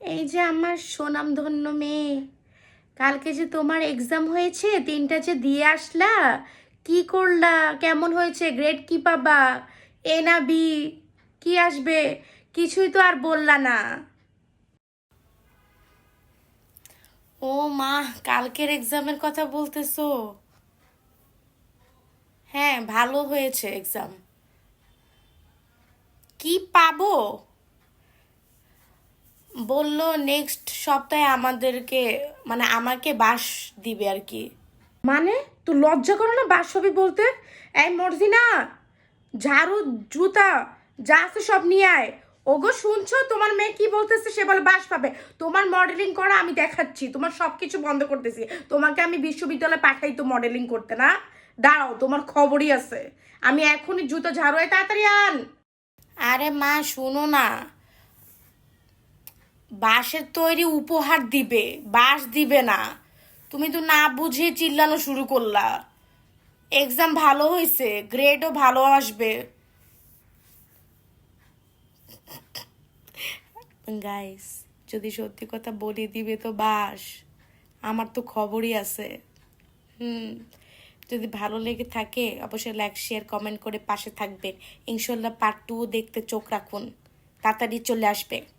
এই যে আমার সোনামধন্য মেয়ে, কালকে যে তোমার এক্সাম হয়েছে, তিনটা যে দিয়ে আসলা, কি করলা, কেমন হয়েছে গ্রেড কি পাবা এ না বি কি আসবে, কিছুই তো আর বললা না। ও মা, কালকের এক্সামের কথা বলতেছো? হ্যাঁ ভালো হয়েছে এক্সাম কি পাবো? বলল নেক্সট সপ্তাহে আমাদেরকে মানে আমাকে বাস দিবে আর কি। মানে? তুই লজ্জা করো না বাস হবি বলতে? এই মর্জি না ঝাড়ু জুতা যা আছে সব নিয়ে আয়। ওগো শুনছো? তোমার মেয়ে কি বলতেছে সে বলে বাস পাবে। তোমার মডেলিং করা আমি দেখাচ্ছি। তোমার সব কিছু বন্ধ করতেছি। তোমাকে আমি বিশ্ববিদ্যালয়ে পাঠাই তো মডেলিং করতে না? দাঁড়াও তোমার খবরই আছে। আমি এখনই জুতো ঝাড়ু তাড়াতাড়ি আন। আরে মা শুনো না। বাঁশের তৈরি উপহার দিবে, বাঁশ দিবে না। তুমি তো না বুঝে চিল্লানো শুরু করলা। এক্সাম ভালো হয়েছে গ্রেডও ভালো আসবে। গাইস যদি সত্যি কথা বলি, দিবে তো বাস আমার তো খবরই আছে। হুম, যদি ভালো লেগে থাকে, অবশ্যই লাইক শেয়ার কমেন্ট করে পাশে থাকবেন। ইনশাল্লাহ পার্ট টু দেখতে চোখ রাখুন। তাড়াতাড়ি চলে আসবে।